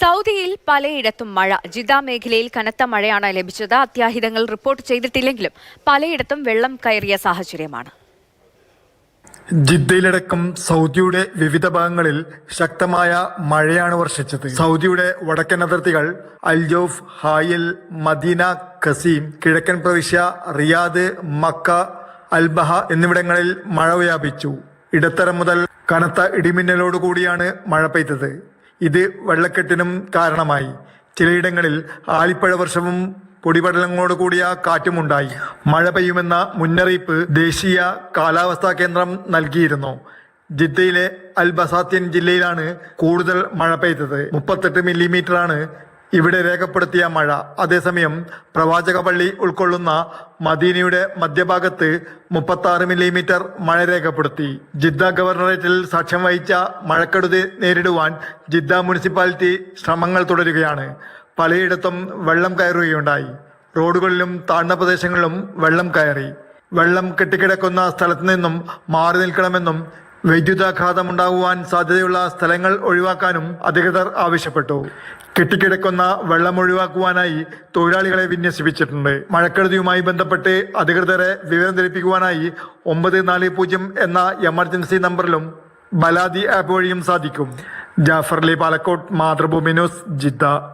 സൗദിയിൽ പലയിടത്തും മഴ. ജിദ മേഖലയിൽ കനത്ത മഴയാണ് ലഭിച്ചത്. അത്യാഹിതങ്ങൾ റിപ്പോർട്ട് ചെയ്തിട്ടില്ലെങ്കിലും പലയിടത്തും വെള്ളം കയറിയ സാഹചര്യമാണ്. ജിദ്ദയിലടക്കം സൗദിയുടെ വിവിധ ഭാഗങ്ങളിൽ ശക്തമായ മഴയാണ് വർഷിച്ചത്. സൗദിയുടെ വടക്കൻ അതിർത്തികൾ അൽജോഫ് ഹായൽ മദീന കസീം കിഴക്കൻ പ്രവിശ്യ റിയാദ് മക്ക അൽബഹ എന്നിവിടങ്ങളിൽ മഴ വ്യാപിച്ചു. ഇടത്തരം മുതൽ കനത്ത ഇടിമിന്നലോടുകൂടിയാണ് മഴ പെയ്തത്. ഇത് വെള്ളക്കെട്ടിനും കാരണമായി. ചിലയിടങ്ങളിൽ ആലിപ്പഴ വർഷവും പൊടിപടലങ്ങളോട് കൂടിയ കാറ്റുമുണ്ടായി. മഴ പെയ്യുമെന്ന മുന്നറിയിപ്പ് ദേശീയ കാലാവസ്ഥാ കേന്ദ്രം നൽകിയിരുന്നു. ജിദ്ദയിലെ അൽ ബസാത്യൻ ജില്ലയിലാണ് കൂടുതൽ മഴ പെയ്തത്. മുപ്പത്തെട്ട് മില്ലിമീറ്ററാണ് ഇവിടെ രേഖപ്പെടുത്തിയ മഴ. അതേസമയം പ്രവാചക പള്ളി ഉൾക്കൊള്ളുന്ന മദീനയുടെ മധ്യഭാഗത്ത് മുപ്പത്തി ആറ് മില്ലിമീറ്റർ മഴ രേഖപ്പെടുത്തി. ജിദ്ദ ഗവർണറേറ്റിൽ സാക്ഷ്യം വഹിച്ച മഴക്കെടുതി നേരിടുവാൻ ജിദ്ദ മുനിസിപ്പാലിറ്റി ശ്രമങ്ങൾ തുടരുകയാണ്. പലയിടത്തും വെള്ളം കയറുകയുണ്ടായി. റോഡുകളിലും താഴ്ന്ന പ്രദേശങ്ങളിലും വെള്ളം കയറി. വെള്ളം കെട്ടിക്കിടക്കുന്ന സ്ഥലത്തു നിന്നും മാറി നിൽക്കണമെന്നും വൈദ്യുതാഘാതം ഉണ്ടാകുവാൻ സാധ്യതയുള്ള സ്ഥലങ്ങൾ ഒഴിവാക്കാനും അധികൃതർ ആവശ്യപ്പെട്ടു. കെട്ടിക്കിടക്കുന്ന വെള്ളം ഒഴിവാക്കുവാനായി തൊഴിലാളികളെ വിന്യസിപ്പിച്ചിട്ടുണ്ട്. മഴക്കെടുതിയുമായി ബന്ധപ്പെട്ട് അധികൃതരെ വിവരം ധരിപ്പിക്കുവാനായി ഒമ്പത് നാല് പൂജ്യം എന്ന എമർജൻസി നമ്പറിലും ബലാദി ആപ്പ് വഴിയും സാധിക്കും. ജാഫർലി പാലക്കോട്ട് മാതൃഭൂമി ന്യൂസ് ജിദ്ദ.